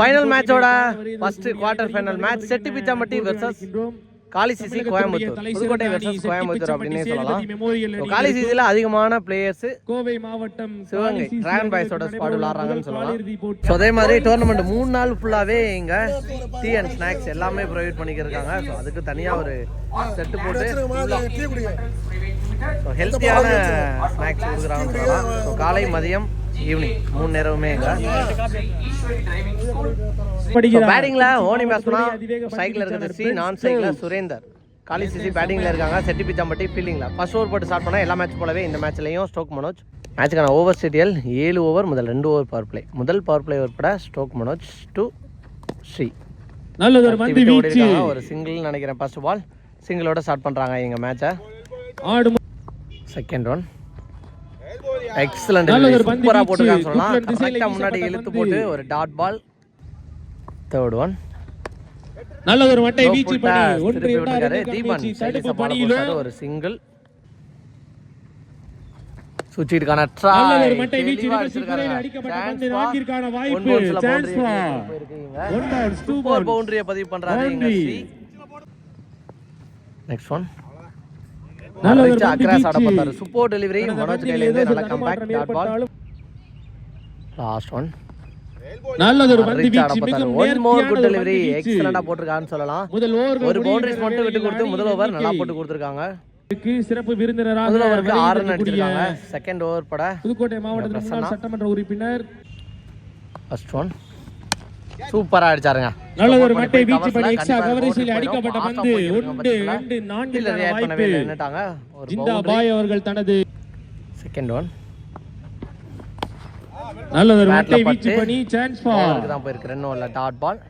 Final மேட்சோட first quarter final match Chetti Pichampatti versus Kali CC Coimbatore. Pudukkottai versus Coimbatore அப்படின்னே சொல்லலாம். So, Kali சிசில அதிகமான பிளேயர்ஸ் கோவை மாவட்டம் சிவகங்கை டிராகன் பாய்ஸோட ஸ்குவாட் விளாடுறாங்கன்னு சொல்லலாம். ஸோ அதே மாதிரி டோர்னமெண்ட் மூணு நாள் ஃபுல்லாகவே இங்கே டீ அண்ட் ஸ்நாக்ஸ் எல்லாமே ப்ரொவைட் பண்ணிக்கிருக்காங்க. ஸோ அதுக்கு தனியாக ஒரு செட்டு போட்டு ஹெல்த்தியான ஸ்நாக்ஸ் கொடுக்குறாங்கன்னு சொல்லலாம். ஸோ காலை மதியம் ஈவினிங் மூணு நேரமுமே பேட்டிங்ல ஓனி பேட்ஸ்மனா சைக்கிள் இருக்கிறது சி நான் சைக்கிள் சுரேந்தர். காலி சிசி பேட்டிங்ல இருக்காங்க. செட்டி பிச்சாம்பட்டி ஃபீல்டிங்ல ஃபர்ஸ்ட் ஓவர் போட்டு ஸ்டார்ட் பண்ணா எல்லா மேட்ச் போலவே இந்த மேட்ச்லயும் ஸ்டோக் மனோஜ். மேட்சுக்கான ஓவர் ஸ்டேடியல் ஏழு ஓவர் முதல் ரெண்டு ஓவர் பவர் பிளே முதல் பவர் பிளே உட்பட ஸ்டோக் மனோஜ் டு ஸ்ரீ மந்தி வீச்சு. ஒரு சிங்கிள் நினைக்கிறேன். ஃபர்ஸ்ட் பால் சிங்கிளோட ஸ்டார்ட் பண்றாங்க எங்க மேட்சை ஆடு செகண்ட் ஒன் எக்ஸலண்ட் நல்ல ஒரு பந்து சூப்பரா வீச்சு. போட்டுருக்கான்னு சொல்லலாம் குட்லண்ட் திசையில கரெக்டா முன்னாடி இழுத்து. போட்டு ஒரு டாட் பால் தேர்ட் ஒன் நல்லதொரு மட்டை Low வீச்சு பண்ணி ஒன்று இரண்டாவது. தீபன் தடுப்பு சப்பால பணியிலோ போட்டாரு. ஒரு சிங்கிள் மட்டை வீச்சு அடிக்கப்பட்ட பந்து வாய்ப்பு சான்ஸ். ஒன் boundary-ய பதிவு பண்றாரு இங்க Boundary. Across ஆட. பார்த்தாரு. Delivery. கடந்த மனோஜ் பந்தில் கையில இருந்து ஏதோ நல்ல பந்து வீச்சு. மிகவும் more good நேர்த்தியான ஒரு delivery. பந்து வீச்சு Excellent-ஆ போட்டிருக்காருன்னு சொல்லலாம். முதல் ஓவர் ஒரு பவுண்டரிஸ் மட்டும் விட்டு கொடுத்து முதல் ஓவர் நல்லா போட்டு கொடுத்துருக்காங்க. சிறப்பு விருந்தினராக முதல் ஓவருக்கு ஆறு ரன் வருகை அடிச்சிருக்காங்க செகண்ட் ஓவர் பட. புதுக்கோட்டை முன்னாள் சட்டமன்ற உறுப்பினர். ஃபர்ஸ்ட் ஒன் சூப்பரா அடிச்சாருங்க நல்லதொரு Support மட்டை வீச்சு பண்ணி எக்ஸ்ட்ரா கவரேஜில் போட்டு அடிக்கப்பட்ட. பந்து ஒன்று ரெண்டு நான்கு வாய்ப்பு நின்னுட்டாங்க. ஒரு ஜிந்தா பாய் அவர்கள் தனது செகண்ட் ஒன் நல்லதொரு Batல மட்டை வீச்சு பண்ணி சான்ஸ் பவுலருக்கு தான் போயிருக்கு. ரெண்டும் இல்லை டாட் பால்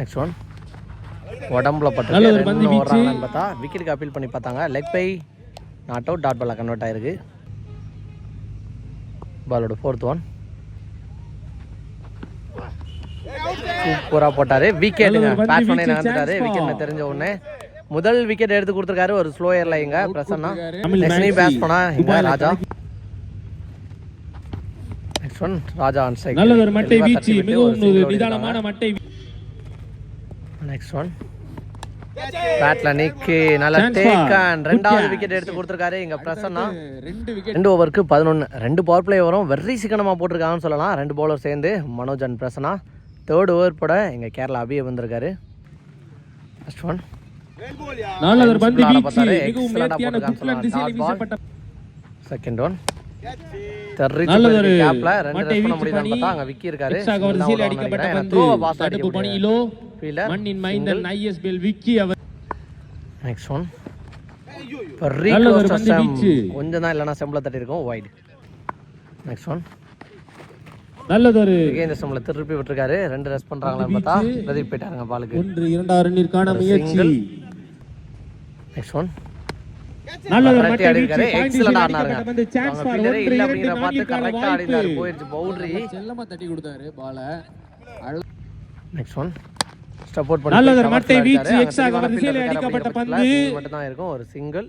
நெக்ஸ்ட் ஒன் உடம்புல பட்டு நல்ல ஒரு பந்து ரெண்டு வீச்சு. பார்த்தா விக்கெட்டுக்கு அப்பீல் பண்ணி பார்த்தாங்க. Leg bye not out dot பாலாக கன்வெர்ட் ஆயிருக்கு. பாலோட ஃபோர்த் ஒன் சூப்பரா போட்டாரு. நல்ல ஒரு வீச்சு, நகர்ந்துட்டாரு chance விக்கெட் ball. தெரிஞ்ச உடனே முதல் விக்கெட் எடுத்து கொடுத்துருக்காரு. ஒரு ஸ்லோயர்ல இங்க. பிரசன்னா. தமிழ் நெக்ஸ்ட். பேட்ஸ் பண்ணா இங்க Raja. Next one Raja on side நல்லதொரு மட்டை வீச்சு. மிகவும் ஒரு நிதானமான மட்டை நெக்ஸ்ட் ஒன் பேட்ல நிக்கு. நல்ல டேக் அண்ட் ரெண்டாவது விக்கெட் எடுத்து கொடுத்துருக்காரு இங்க பிரசன்னா. ரெண்டு விக்கெட் ரெண்டு ஓவருக்கு பதினொன்று ரெண்டு பவர் பிளே வரும். வெரி சிக்கனமாக போட்டிருக்காங்கன்னு சொல்லலாம். ரெண்டு பவுலர் சேர்ந்து Manoj and Prasanna. Third over போட எங்க கேரளா அபிய வந்திருக்காரு. ஃபர்ஸ்ட் ஒன் நல்லதொரு பந்து வீச்சு. மிகவும் நேர்த்தியான குட்லண்ட் திசையில். வீசப்பட்ட செகண்ட் ஒன். கொஞ்சம் தான் இல்லைன்னா செம்பில் தட்டி இருக்கும் வைடு நெக்ஸ்ட் ஒன் நல்லதொரு இந்த செம்பில் திருப்பி விட்டுருக்காரு. ரெண்டு ரெஸ்ட் பண்றாங்களான்னு பார்த்தா பிரதீப் போயிட்டாருங்க பாலுக்கு. ஒன்று இரண்டாவது ரன்னிற்கான முயற்சி. நெக்ஸ்ட் ஒன் நெக்ஸ்ட் சப்போர்ட் பண்ணி மட்டை வீச்சு, அடிக்கப்பட்ட பந்து. மட்டும் தான் இருக்கும். ஒரு சிங்கிள்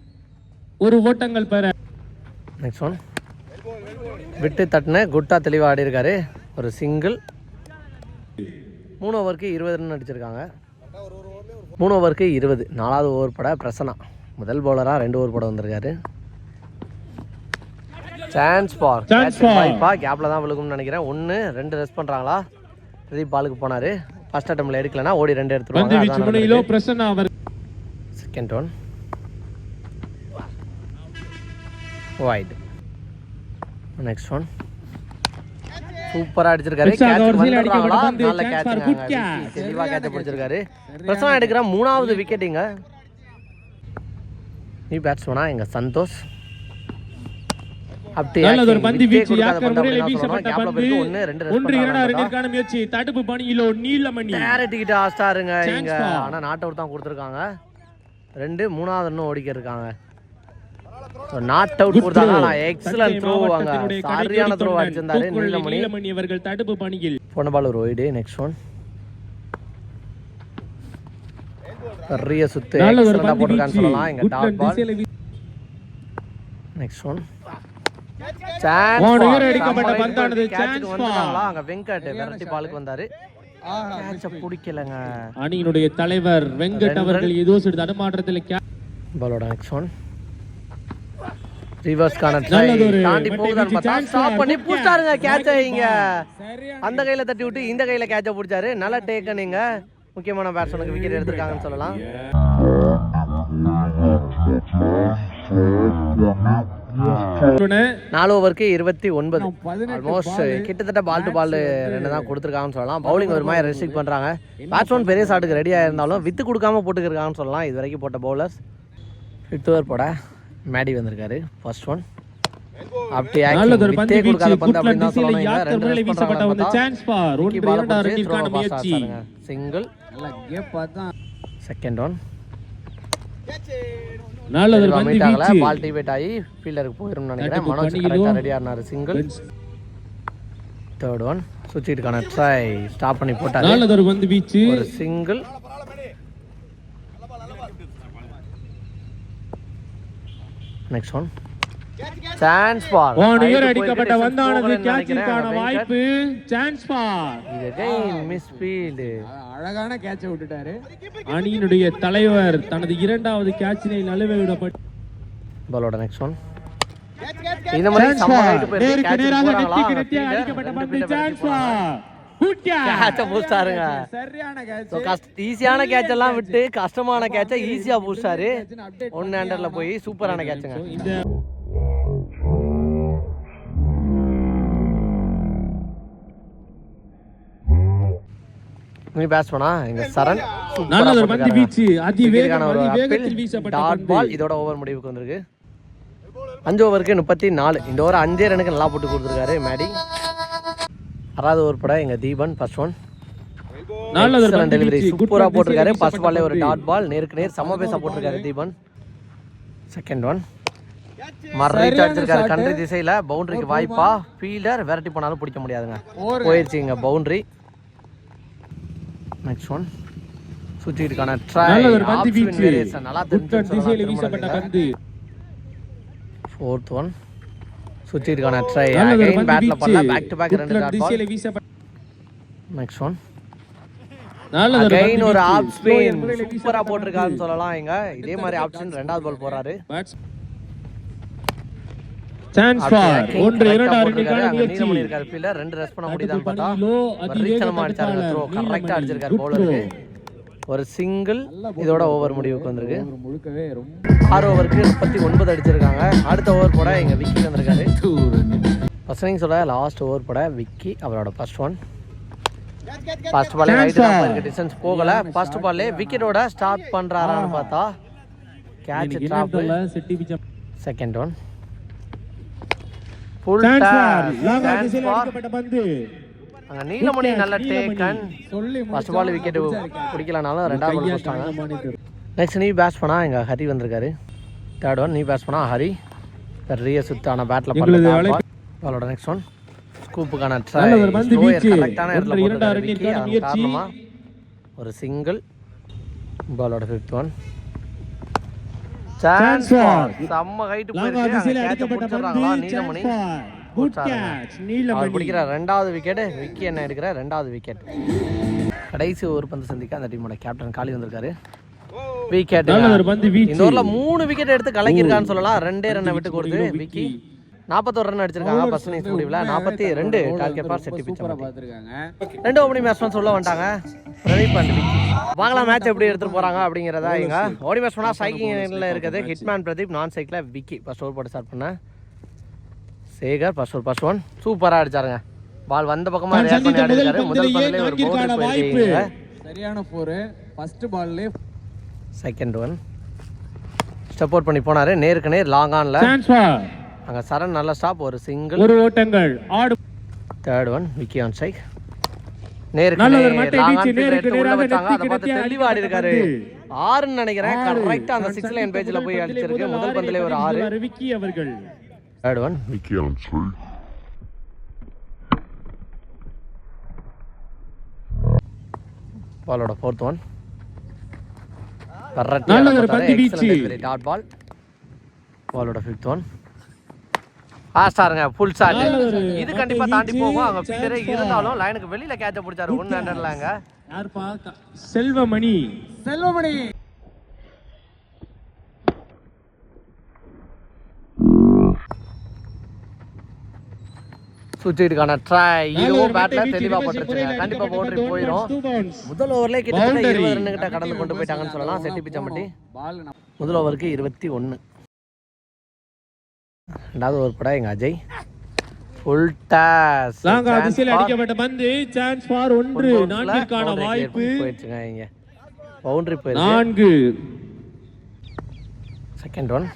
ஒரு ஓட்டங்கள் பெற. நெக்ஸ்ட் ஒன் விட்டு தட்டின குட்டா தெளிவாக ஆடி இருக்காரு ஒரு சிங்கிள். மூணு ஓவருக்கு இருபது ரன் அடிச்சிருக்காங்க. மூணு ஓவருக்கு இருபது. நாலாவது ஓவர் பட பிரசனா. முதல் பவுலராக ரெண்டு ஓவர் பட வந்திருக்காரு. Chance for. வாய்ப்பா கேப்பில் தான் விழுகும்னு நினைக்கிறேன். ஒன்று ரெண்டு ரெஸ்ட் பண்ணுறாங்களா பிரதீப் பாலுக்கு போனார். ஃபர்ஸ்ட் அட்டம்ல எடுக்கலனா ஓடி ரெண்டு எடுத்துருவாங்க. Second one wide next one சூப்பரா அடிச்சிருக்காரு. நல்ல கேட்ச். தெளிவா கேட்ச் பிடிச்சிருக்காரு. பிரசனா எடுக்கிற மூணாவது விக்கெட்டிங்க நீ பேட்ஸ்மேனா எங்க சந்தோஷ். தடுப்பு பணியிலோ நீலமணி. கிட்ட ஆஸ்டாருங்க. ஆனா நாட் அவுட் தான் கொடுத்துருக்காங்க. ரெண்டு மூணாவது இன்னும் ஓடிக்க இருக்காங்க. நாட் அவுட் கொடுத்தாங்க. ஆனா எக்ஸலன்ட் தஞ்சை த்ரோ அங்க மாவட்டத்தினுடைய சரியான கடைக்கோடி த்ரோ தொண்டன் அடிச்சிருந்தாரு தூக்குள்ளி நீலமணி. நீலமணி அவர்கள் தடுப்பு பணியில். போன பால் ஒரு ஒய்டு நெக்ஸ்ட் ஒன் பெரிய சுத்து எக்ஸலண்டா போட்டிருக்கான்னு சொல்லலாம். இங்க டாட் பால் நெக்ஸ்ட் ஒன் அணியினுடைய தலைவர் வெங்கட் அவர்கள் ஏதோ சிறு தடுமாற்றத்தில் பாலோட நெக்ஸ்ட் ஒன் ரிவர்ஸ்க்கான ட்ரை தாண்டி போகுதான்னு பார்த்தா ஸ்டாப். பண்ணி புடிச்சாருங்க. கேட்ச இங்க அந்த கையில தட்டி விட்டு இந்த கையில கேட்ச பிடிச்சாரு. நல்லா டேக்க நீங்க. முக்கியமான பேட்ஸ்மேனுக்கு விக்கெட் எடுத்திருக்காங்கன்னு சொல்லலாம். நாலு ஓவருக்கு இருபத்தி ஒன்பது. ஆல்மோஸ்ட் கிட்டத்தட்ட பால் டு பால் ரெண்டு தான் கொடுத்துருக்காங்கன்னு சொல்லலாம். பவுலிங் ஒரு மாதிரி ரெஸ்ட்ரிக்ட் பண்றாங்க. பேட்ஸ்மேன் பெரிய ஷாட்டுக்கு ரெடியாக இருந்தாலும் வித்து கொடுக்காம போட்டுக்கிருக்காங்கன்னு சொல்லலாம். இது வரைக்கும் போட்ட பவுலர்ஸ் ஃபிஃப்த் ஓவர் போட. மேடி வந்திருக்காரு. ஃபர்ஸ்ட் ஒன் அப்படி நல்லதொரு பந்து வீச்சு பந்து தான் திசையில யாக்கர் ரன் வீசப்பட்ட ஒரு சான்ஸ் ஃபார் ஒன்று இரண்டாம் ரன்னிற்கான முயற்சி. சிங்கிள் செகண்ட் ஒன் நல்லதொரு பந்து மீட் ஆகல வீச்சு பால் டிபேட் ஆகி ஃபீல்டருக்கு போயிரும் நினைக்கிறேன். மனோஜ். கரெக்டாக ரெடியாக இருந்தார் சிங்கிள் தேர்ட் ஒன் சுவிட்சுக்கான ட்ரை ஸ்டாப் பண்ணி போட்டாரு. நல்லதொரு பந்து வீச்சு ஒரு single next one chance ball போன இயர் அடிக்கப்பட்ட வந்தானது கேட்சிற்கான வாய்ப்பு. சான்ஸ் ஃபார் இது அகைன் மிஸ் ஃபீல்டு அழகான கேட்ச விட்டுட்டாரு. அணியினுடைய தலைவர் தனது இரண்டாவது கேட்சினை நழுவ விடப்பட்டு பாலோட நெக்ஸ்ட் ஒன் இந்த மாதிரி height போயிருக்கு. நேருக்கு catch நேராக அடிக்கப்பட்ட பந்து. சான்ஸ் குட் கேட்ச் கஷ்ட- ஈஸியான கேட்ச். எல்லாம் விட்டு கஷ்டமான கேட்சை ஈஸியா புடிச்சாரு update ஒன் ஹேண்டர்ல போய் சூப்பரான கேட்சுங்க. இந்த நீ பேட்ஸ் பண்ணா எங்க சரண் நல்ல ஒரு பந்து வீச்சு அதி வேகம் ஒரு அதி வேகத்தில். வீசப்பட்ட டாட் பால் இதோட ஓவர் முடிவுக்கு வந்திருக்கு. அஞ்சு ஓவருக்கு முப்பத்தி நாலு. இந்த ஓவர் அஞ்சே ரனுக்கு நல்லா போட்டு கொடுத்துருக்காரு மேடி. ஆறாவது ஓவர் பட எங்க தீபன் ஃபர்ஸ்ட் ஒன் ஒரு டெலிவரி வீச்சு சூப்பரா குட் போட்டிருக்காரு. ஃபர்ஸ்ட் பால்ல ஒரு. டாட் பால் நேருக்கு நேர் சம பேச போட்டிருக்காரு தீபன். செகண்ட் ஒன் மறைச்சு அடிச்சிருக்காரு கண்ட்ரி திசையில பவுண்டரிக்கு வாய்ப்பா. ஃபீல்டர் விரட்டி போனாலும் பிடிக்க முடியாதுங்க. போயிடுச்சு இங்க பவுண்டரி நெக்ஸ்ட் ஒன் சுற்றிட்டுக்கான ட்ரை நல்ல ஒரு தெரிஞ்சு ஃபோர்த் ஒன் சுற்றிட்டுக்கான ட்ரை அகைன் பேட்ல வீச்சு பண்ணல பேக் டு பேக் ரெண்டு dot ball next one again ஒரு ஸ்லோயர் ஸ்பின் சூப்பரா பந்து. சொல்லலாம் இங்க. இதே மாதிரி ஆப்ஷன் ரெண்டாவது பால் போறாரு. சான்ஸ் ஃபார் ஒன்று இரண்டாம் ரன்னிற்கான முயற்சி. பண்ணிருக்காரு ஃபீல்டர் ரெண்டு ரெஸ்ட் பண்ண முடியுதான்னு பார்த்தா ரீச்சனமா அடிச்சாரு த்ரோ தடுப்பாளர் கரெக்டா அடிச்சிருக்காரு. பவுலருக்கு ஒரு சிங்கிள் இதோட ஓவர் முடிவுக்கு வந்திருக்கு. முழுக்கவே ரொம்ப ஆறு ஓவருக்கு முப்பத்தி ஒன்பது அடிச்சிருக்காங்க. அடுத்த ஓவர் போட எங்க விக்கி வந்திருக்காரு. இன்னிங் சொல்ல லாஸ்ட் ஓவர் போட விக்கி அவரோட ஃபர்ஸ்ட் ஒன் ஃபர்ஸ்ட் பாலே ரைட் தான் போயிருக்கு டிஸ்டன்ஸ் போகல. ஃபர்ஸ்ட் பால்லே விக்கெட்டோட ஸ்டார்ட் பண்றாரான்னு பார்த்தா catch drop. Second one full. Toss பந்து. அங்க நீலமணி நல்ல. டேக்கன் சொல்லி ஃபர்ஸ்ட் பால் விக்கெட் பிடிக்கலனாலும் ரெண்டாவது பால் monitor. நெக்ஸ்ட் நீ பேட்ஸ் பண்ணா எங்க ஹரி வந்திருக்காரு. தேர்ட் ஒன் நீ பேட்ஸ் பண்ணா ஹரி. பெரிய சுத்தான பண்ணல அழைப்பு- பாலோட நெக்ஸ்ட் ஒன் ஸ்கூப்புக்கான ட்ரை. கரெக்டான இடத்துல ஒன்று இரண்டாம் போட்டிருக்காரு விக்கி. ரன்னிற்கான அதன் முயற்சி. காரணமா ஒரு சிங்கிள் பாலோட ஃபிஃப்த் ஒன் சான்ஸ். செம்ம ஹைட் லாங்கா போயிருக்கு நீலமணி. அவர் நீலமணி. பிடிக்கிற ரெண்டாவது விக்கெட் விக்கி என்ன எடுக்கிற ரெண்டாவது விக்கெட் கடைசி ஒரு பந்து சந்திக்க அந்த டீமோட கேப்டன் காலி வந்திருக்காரு. விக்கெட். இந்த ஓவர்ல மூணு விக்கெட் எடுத்து கலக்கிருக்கான்னு சொல்லலாம். ரெண்டே ரன்னை விட்டு கொடுத்து விக்கி நாற்பத்தோரு ரன் அடிச்சிருக்காங்க. ஃபர்ஸ்ட் இன்னிங்ஸ் முடிவில் நாற்பத்தி ரெண்டு டார்கெட் ஃபார் செட்டி பிச்சை சூப்பரா பாத்துருக்காங்க ரெண்டு ஓப்பனிங் பேட்ஸ்மேன் சொல்ல வந்துட்டாங்க. பிரதீப் அண்ட் விக்கி. வாங்கலாம் மேட்ச் எப்படி எடுத்துட்டு போறாங்க அப்படிங்கிறதா இங்க ஓடி பேட்ஸ்மேனா ஸ்ட்ரைக்கிங்ல இருக்குது ஹிட்மேன் பிரதீப் நான் சைக்கிள் விக்கி. ஃபர்ஸ்ட் ஓவர் போட்டு ஸ்டார்ட் பண்ண. சேகர் ஃபர்ஸ்ட் ஒன் சூப்பரா அடிச்சாருங்க. பால் வந்த பக்கமா react பண்ணி அடிச்சாரு முதல் பந்திலே ஒரு பவுண்டரி. போயிருக்கீங்க சரியான போர் ஃபர்ஸ்ட் பால்லே செகண்ட் ஒன் அவுட் பண்ணி போனாரு. நேருக்கு நேர் லாங் ஆன்ல. அங்க சரண் நல்ல ஸ்டாப் ஒரு சிங்கிள் ஒரு ஓட்டங்கள். ஆடு. Third one Vicky on strike நேருக்கு நல்ல ஒரு நேர் மட்டை லாங் வீச்சு, ஆன் நேருக்கு நேராக வச்சாங்க. அதை பார்த்து தெளிவா ஆடி இருக்காரு ஆறுன்னு நினைக்கிறேன். ஆறு. கரெக்டா அந்த சிக்ஸ் லைன் பேஜ்ல போய் அடிச்சிருக்கு. முதல் பந்திலே ஒரு ஆறு. விக்கி அவர்கள். Third one Vicky on three. பாலோட ஃபோர்த் ஒன். டாட் பால் பாலோட ஃபிஃப்த் ஒன் ஃபாஸ்டாருங்க ஃபுல் ஷாட் இது கண்டிப்பா தாண்டி போகும். ஃபீல்டரே for- இருந்தாலும் லைனுக்கு வெளியில கேட்ச பிடிச்சாரு ஒன் ஹண்ட்ரட்லாங்க யார்ப்பா? க- செல்வமணி. செல்வமணி. சுத்திட்டுக்கான ட்ரை ஒரு பேட்ல தெளிவா பட்டுருச்சுங்க கண்டிப்பா பவுண்டரி போயிடும். முதல் ஓவர்ல கிட்டத்தட்ட. இருபது ரன் கிட்ட கடந்து கொண்டு போயிட்டாங்கன்னு சொல்லலாம். செட்டி பிச்சம்பட்டி முதல் ஓவருக்கு இருபத்தி ஒன்று ரெண்டாவது ஓவர் கூட எங்க அஜய். ஃபுல் டாஸ் லாங்கா திசையில் அடிக்கப்பட்ட பந்து. சான்ஸ் ஃபார் ஒன்று. நான்கிற்கான வாய்ப்பு. போயிடுச்சுங்க இங்க. பவுண்டரி நான்கு. செகண்ட் ஒன்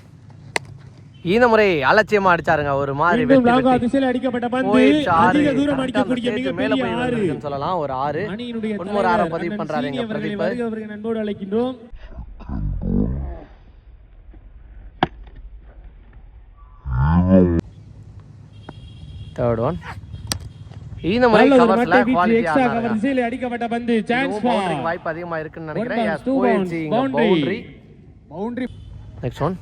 இந்த முறை அலட்சியமா அடிச்சாருங்க. ஒரு மாதிரி மேல போய் சொல்லலாம். ஒரு ஆறு. முன்மொரு ஆறை பதிவு பண்றாரு எங்க பிரதீப். நண்போடு அழைக்கின்றோம். தேர்ட் ஒன் இந்த முறை கவர்ஸ்ல குவாலிட்டி அடிக்கப்பட்ட பந்து சான்ஸ் வாய்ப்பு அதிகமா இருக்குன்னு நினைக்கிறேன். பவுண்டரி பவுண்டரி நெக்ஸ்ட் ஒன்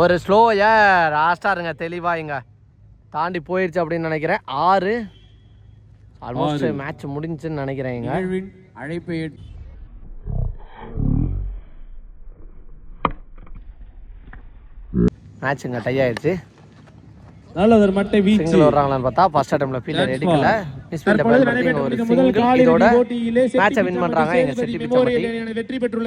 ஒரு ஸ்லோ ஏர் ஆஸ்டாருங்க தெளிவா இங்க தாண்டி போயிடுச்சு அப்படின்னு நினைக்கிறேன். ஆறு. ஆல்மோஸ்ட். மேட்ச் முடிஞ்சுன்னு நினைக்கிறேன் இங்க. அழைப்பை ஏற்று மேட்ச் டை ஆயிடுச்சு நல்ல ஒரு மட்டை வீச்சு. சிங்கிள் வர்றாங்களான்னு பார்த்தா ஃபர்ஸ்ட் அட்டம்ல ஃபீல்டர் எடுக்கல. மிஸ் ஃபீல்டர் ஒரு சிங்கிள் இதோட மேட்சை வின் பண்றாங்க. எங்க செட்டி வெற்றி பெற்றுள்ளது.